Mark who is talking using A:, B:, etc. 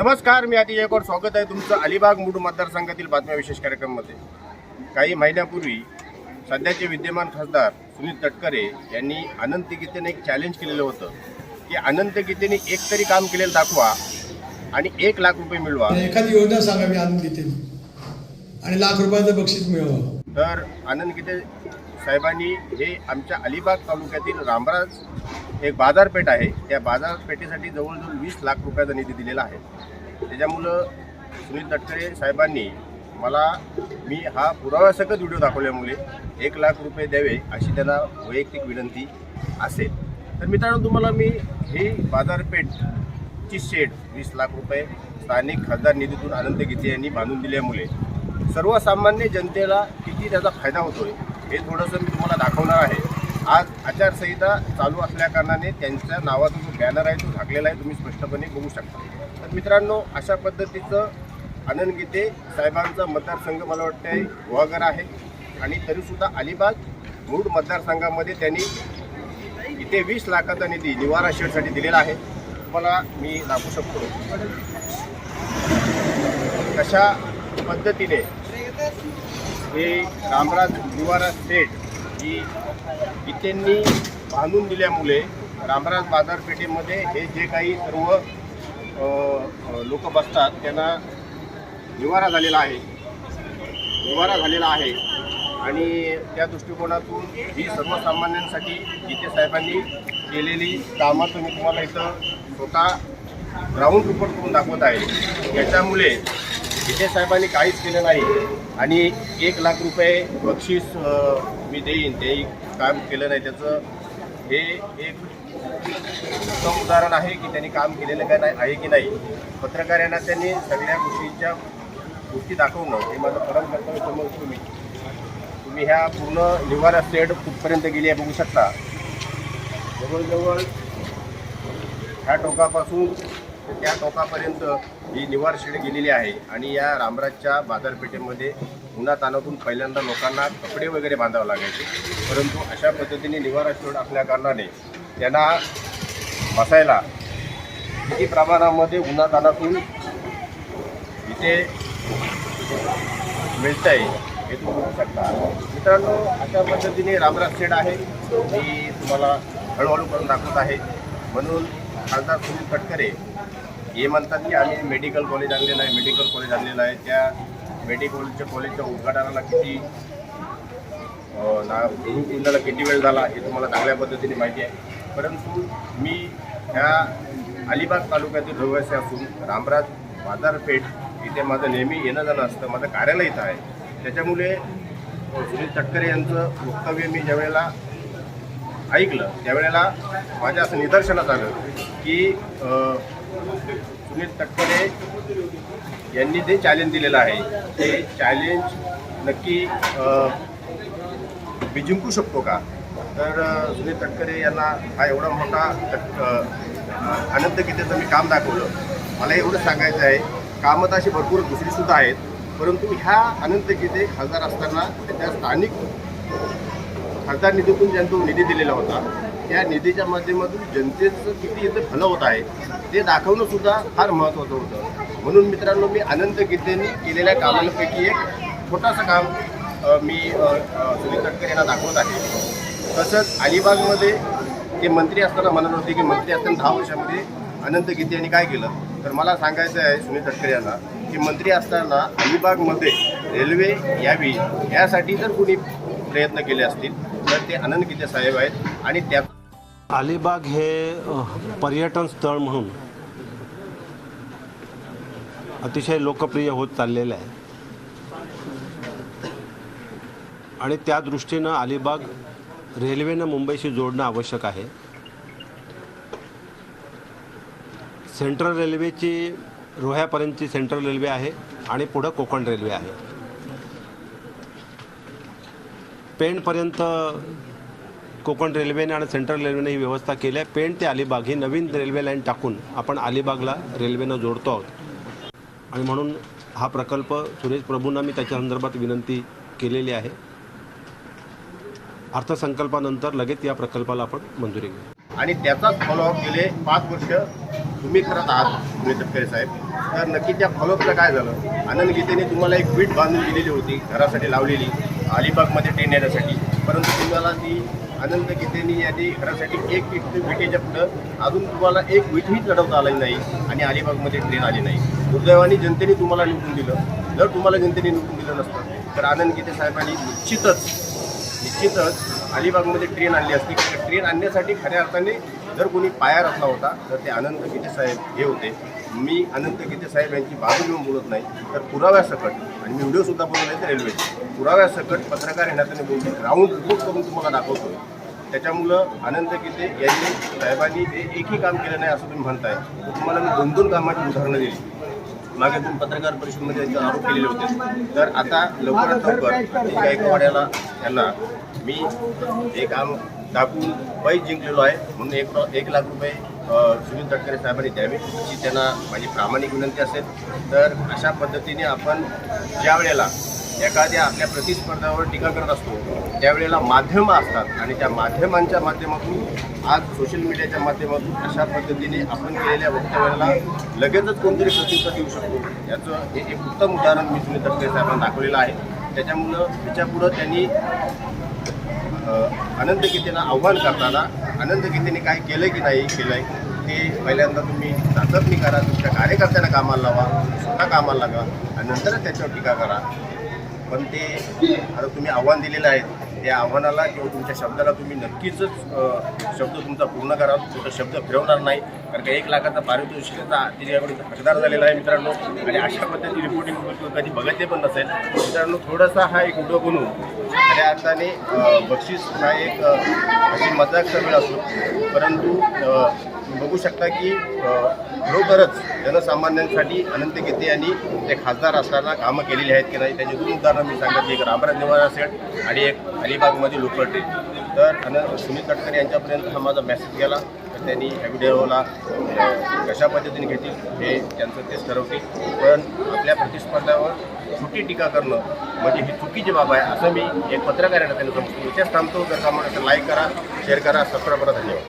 A: नमस्कार मी अतिजय कौर स्वागत आहे तुमचं अलिबाग मुड मतदारसंघातील बातम्या विशेष कार्यक्रममध्ये. काही महिन्यापूर्वी सध्याचे विद्यमान खासदार सुनील तटकरे यांनी अनंत गीतेने एक चॅलेंज केलेलं होतं की अनंत गीतेने एक तरी काम केलेलं दाखवा आणि एक लाख रुपये मिळवा.
B: एखादी योजना सांगावी आनंद गीते आणि लाख रुपयाचं बक्षीस मिळवावं
A: तर आनंद गीते साहेबांनी हे आमच्या अलिबाग तालुक्यातील रामराज एक बाजारपेठ आहे. त्या बाजारपेठेसाठी जवळजवळ वीस लाख रुपयाचा निधी दिलेला आहे. त्याच्यामुळं सुनील तटकरे साहेबांनी मला मी हा पुराव्यासकट व्हिडिओ दाखवल्यामुळे एक लाख रुपये द्यावे अशी त्यांना वैयक्तिक विनंती असेल. तर मित्रांनो तुम्हाला मी ही बाजारपेठची शेड वीस लाख रुपये स्थानिक खासदार निधीतून अनंत गीते यांनी बांधून दिल्यामुळे सर्वसामान्य जनतेला किती त्याचा फायदा होतो आहे हे थोडंसं मी तुम्हाला दाखवणार आहे. आज आचारसंहिता चालू असल्या कारणाने त्यांच्या नावाचा जो बॅनर आहे तो झाकलेला आहे तुम्ही स्पष्टपणे बघू शकता. तर मित्रांनो अशा पद्धतीचं आनंद गीते साहेबांचा मतदारसंघ मला वाटतं आहे गुहागर आहे. आणि तरीसुद्धा अलिबाग मूळ मतदारसंघामध्ये त्यांनी इथे वीस लाखाचा निधी निवारा शेडसाठी दिलेला आहे. तुम्हाला मी दाखवू शकतो. कशा पद्धतीने हे रामराज निवारा सेठ ही इथेंनी बांधून दिल्यामुळे रामराज बाजारपेठेमध्ये हे जे काही सर्व लोक बसतात त्यांना निवारा झालेला आहे. निवारा झालेला आहे. आणि त्या दृष्टिकोनातून ही सर्वसामान्यांसाठी गीते साहेबांनी केलेली कामं तुम्ही तुम्हाला इथं स्वतः ग्राउंड रिपोर्ट करून दाखवत आहे. याच्यामुळे गीते साहेबांनी काहीच केलं नाही आणि एक लाख रुपये बक्षीस मी देईन. ते काम केलं नाही त्याचं. हे एक उत्तम उदाहरण आहे की त्यांनी काम केलेलं काय नाही आहे की नाही. पत्रकारांना त्यांनी सगळ्या गोष्टींच्या गोष्टी दाखवणं हे माझं परम कर्तव्य समजतो मी तुम्ही ह्या पूर्ण निवारा स्टेट कुठपर्यंत गेली आहे बघू शकता. जवळजवळ ह्या टोकापासून तर त्या टोकापर्यंत ही निवार शेड गेलेली आहे आणि या रामराजच्या बाजारपेठेमध्ये उन्हातानातून पहिल्यांदा लोकांना कपडे वगैरे बांधावे लागायचे. परंतु अशा पद्धतीने निवारा शेड असल्याकारणाने त्यांना बसायला किती प्रमाणामध्ये उन्हातानातून इथे मिळत आहे हे तुम्ही बघू शकता. मित्रांनो अशा पद्धतीने रामराज शेड आहे. मी तुम्हाला हळूहळू करून दाखवत आहे. म्हणून खासदार सुनील तटकरे हे म्हणतात की आम्ही मेडिकल कॉलेज आणलेलं आहे मेडिकल कॉलेज आणलेलं आहे. त्या मेडिकलच्या कॉलेजच्या उद्घाटनाला किती ना भूमिपूजनाला किती वेळ झाला हे तुम्हाला चांगल्या पद्धतीने माहिती आहे. परंतु मी ह्या अलिबाग तालुक्यातील रहिवासी असून रामराज बाजारपेठ इथे माझं नेहमी येणं जाणं असतं माझं कार्यालय इथं आहे. त्याच्यामुळे सुनील तटकरे यांचं वक्तव्य मी ज्यावेळेला ऐकलं त्यावेळेला माझ्या असं निदर्शनात आलं की सुनील तटकरे यांनी जे चॅलेंज दिलेलं आहे ते चॅलेंज नक्की मी जिंकू शकतो का? तर सुनील तटकरे यांना हा एवढा मोठा तट- अनंत गीतेचं मी काम दाखवलं. मला एवढं सांगायचं आहे कामं तर अशी भरपूर दुसरीसुद्धा आहेत परंतु ह्या अनंत गीते खासदार असताना त्या स्थानिक खासदार निधीतून ज्यांना तो निधी दिलेला होता त्या निधीच्या माध्यमातून जनतेचं किती इथं भलं होत आहे ते दाखवणं सुद्धा फार महत्त्वाचं होतं. म्हणून मित्रांनो मी अनंत गीतेंनी केलेल्या कामांपैकी एक छोटासा काम मी सुनील तटकर यांना दाखवत आहे. तसंच अलिबागमध्ये ते मंत्री असताना म्हणत होते की मंत्री असताना दहा वर्षामध्ये अनंत गीते यांनी काय केलं? तर मला सांगायचं आहे सुनील तटकर यांना की मंत्री असताना अलिबागमध्ये रेल्वे यावी यासाठी जर कोणी प्रयत्न केले असतील तर ते अनंत गीते साहेब आहेत आणि त्या
C: अलिबाग हे पर्यटन स्थळ म्हणून अतिशय लोकप्रिय होत चाललेलं आहे. आणि त्या दृष्टीनं अलिबाग रेल्वेनं मुंबईशी जोडणं आवश्यक आहे. सेंट्रल रेल्वेची रोह्यापर्यंतची सेंट्रल रेल्वे आहे आणि पुढं कोकण रेल्वे आहे. पेणपर्यंत कोकण रेल्वेने आणि सेंट्रल रेल्वेने ही व्यवस्था केली आहे. पेण ते अलिबाग ही नवीन रेल्वे लाईन टाकून आपण अलिबागला रेल्वेनं जोडतो आहोत. आणि म्हणून हा प्रकल्प सुरेश प्रभूंना मी त्याच्या संदर्भात विनंती केलेली आहे. अर्थसंकल्पानंतर लगेच या प्रकल्पाला आपण मंजुरी घेऊ.
A: आणि त्याचाच फॉलोअप गेले पाच वर्ष तुम्ही करत आहात सुनील तटकरे साहेब. तर नक्की त्या फॉलोअपचं काय झालं? आनंद गीतेने तुम्हाला एक वीट बांधून दिलेली होती घरासाठी लावलेली. अलिबागमध्ये ट्रेन येण्यासाठी. परंतु तुम्हाला ती आनंद गीतेनी यांनी घरासाठी एक विट जपलं पुढं अजून तुम्हाला एक विठही चढवता आली नाही आणि अलिबागमध्ये ट्रेन आली नाही. दुर्दैवाने जनतेने तुम्हाला निवडून दिलं. जर तुम्हाला जनतेने निवडून दिलं नसतं तर आनंद गीते साहेबांनी निश्चितच निश्चितच अलिबागमध्ये ट्रेन आणली असती. ट्रेन आणण्यासाठी खऱ्या अर्थाने जर कोणी पाया रचला होता तर ते अनंत गीते साहेब हे होते. मी अनंत गीते साहेब यांची बाजू घेऊन बोलत नाही तर पुराव्यासकट आणि मी व्हिडिओसुद्धा बनवले ते रेल्वेचे पुराव्यासकट पत्रकार हे नात्याने बोलतो ग्राउंड रिपोर्ट करून तुम्हाला दाखवतोय. त्याच्यामुळं अनंत गीते यांनी साहेबांनी ते एकही काम केलं नाही असं तुम्ही म्हणताय. तर तुम्हाला मी दोन दोन कामाची उदाहरणं दिली. मागे तुम्ही पत्रकार परिषदेमध्ये त्यांचे आरोप केलेले होते. तर आता लवकरात लवकर गायकवाड्याला यांना मी हे काम दाखवून पैसे जिंकलेलो आहे. म्हणून एक एक लाख रुपये सुनील तटकरे साहेबांनी द्यावी अशी त्यांना माझी प्रामाणिक विनंती असेल. तर अशा पद्धतीने आपण ज्या वेळेला एखाद्या आपल्या प्रतिस्पर्धावर टीका करत असतो त्यावेळेला माध्यमं असतात. आणि त्या माध्यमांच्या माध्यमातून आज सोशल मीडियाच्या माध्यमातून अशा पद्धतीने आपण केलेल्या वक्तव्याला लगेचच कोणतरी प्रतिसाद देऊ शकतो. याचं हे एक उत्तम उदाहरण मी सुनील तटकरे साहेबांना दाखवलेलं आहे. त्याच्यामुळं त्याच्यापुढं त्यांनी अ, अनंत गीतेला आव्हान करताना अनंत गीतेने काय केलं की नाही केलंय ते पहिल्यांदा तुम्ही चाचपणी करा तुमच्या कार्यकर्त्यांना कामाला लावा स्वतः कामाला लागा आणि नंतरच त्याच्यावर टीका करा. पण ते आता तुम्ही आव्हान दिलेलं आहे त्या आव्हानाला किंवा तुमच्या शब्दाला तुम्ही नक्कीच शब्द तुमचा पूर्ण करा. तुमचा शब्द फिरवणार नाही. कारण का एक लाखाचा पारितोषिकाचा तिच्याकडे हकदार झालेला आहे मित्रांनो. आणि अशा पद्धतीने रिपोर्टिंग कधी बघायचे पण नसेल. मित्रांनो थोडासा हा एक व्हिडिओ बनवून खऱ्या अर्थाने बक्षीस हा एक अशी मजाक सगळं असतो परंतु बघू शकता की खरोखरच जनसामान्यांसाठी अनंत गीते यांनी ते खासदार असताना कामं केलेली आहेत की नाही त्याची दोन उदाहरणं मी सांगितली एक रामराज निवारा सेट आणि एक अलिबागमध्ये लोकल ट्रेन. तर अन सुनील तटकरे यांच्यापर्यंत हा माझा मेसेज गेला. तर त्यांनी ह्या व्हिडिओला कशा पद्धतीने घेतील हे त्यांचं तेच ठरवतील. पण आपल्या प्रतिस्पर्ध्यावर छोटी टीका करणं म्हणजे ही चुकीची बाब आहे असं मी एक पत्रकार त्यांना समजतो. इथेच थांबतो. जर का म्हणून लाईक करा शेअर करा सबस्क्राईब करा. धन्यवाद.